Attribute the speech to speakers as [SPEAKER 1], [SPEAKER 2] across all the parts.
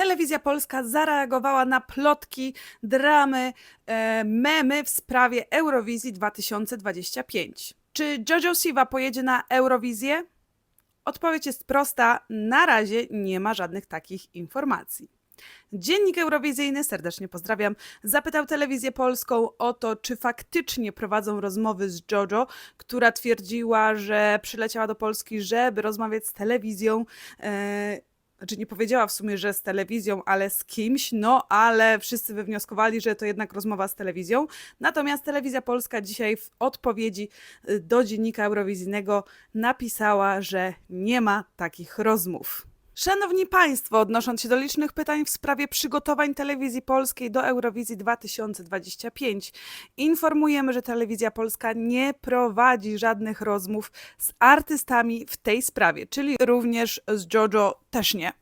[SPEAKER 1] Telewizja Polska zareagowała na plotki, dramy, e, memy w sprawie Eurowizji 2025. Czy Jojo Siwa pojedzie na Eurowizję? Odpowiedź jest prosta. Na razie nie ma żadnych takich informacji. Dziennik Eurowizyjny, serdecznie pozdrawiam, zapytał telewizję polską o to, czy faktycznie prowadzą rozmowy z JoJo, która twierdziła, że przyleciała do Polski, żeby rozmawiać z telewizją. E, znaczy nie powiedziała w sumie, że z telewizją, ale z kimś, no ale wszyscy wywnioskowali, że to jednak rozmowa z telewizją. Natomiast Telewizja Polska dzisiaj w odpowiedzi y, do dziennika Eurowizyjnego napisała, że nie ma takich rozmów. Szanowni Państwo, odnosząc się do licznych pytań w sprawie przygotowań telewizji polskiej do Eurowizji 2025, informujemy, że Telewizja Polska nie prowadzi żadnych rozmów z artystami w tej sprawie, czyli również z JoJo też nie.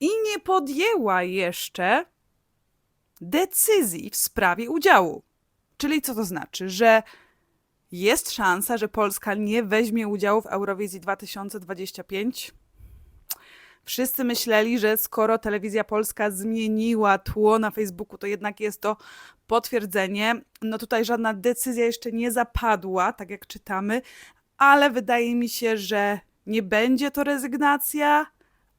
[SPEAKER 1] I nie podjęła jeszcze decyzji w sprawie udziału. Czyli co to znaczy? Że jest szansa, że Polska nie weźmie udziału w Eurowizji 2025? Wszyscy myśleli, że skoro telewizja polska zmieniła tło na Facebooku, to jednak jest to potwierdzenie. No tutaj żadna decyzja jeszcze nie zapadła, tak jak czytamy, ale wydaje mi się, że nie będzie to rezygnacja,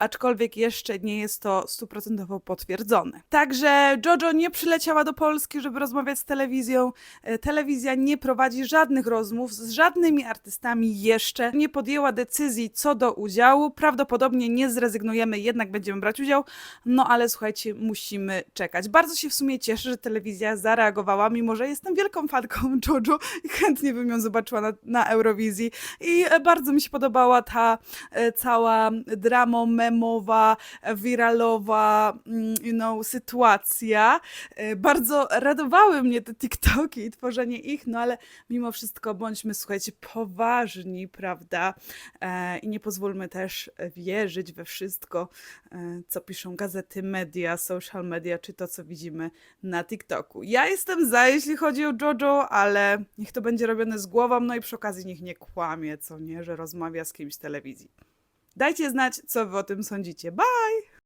[SPEAKER 1] aczkolwiek jeszcze nie jest to stuprocentowo potwierdzone. Także Jojo nie przyleciała do Polski, żeby rozmawiać z telewizją. E, Telewizja nie prowadzi żadnych rozmów z żadnymi artystami jeszcze. Nie podjęła decyzji co do udziału. Prawdopodobnie nie zrezygnujemy, jednak będziemy brać udział. No ale słuchajcie, musimy czekać. Bardzo się w sumie cieszę, że telewizja zareagowała, mimo że jestem wielką fanką Jojo i chętnie bym ją zobaczyła na, na Eurowizji. I e, bardzo mi się podobała ta e, cała dramo memowa, wiralowa, mm, you know, sytuacja. E, Bardzo radowały mnie te TikToki i tworzenie ich, no ale mimo wszystko bądźmy, słuchajcie, poważni, prawda? E, I nie pozwólmy też wierzyć we wszystko, e, co piszą gazety, media, social media, czy to, co widzimy na TikToku. Ja jestem za, jeśli chodzi o JoJo, ale niech to będzie robione z głową, no i przy okazji niech nie kłamie, co nie, że rozmawia z kimś z telewizji. Dajcie znać, co wy o tym sądzicie. Bye!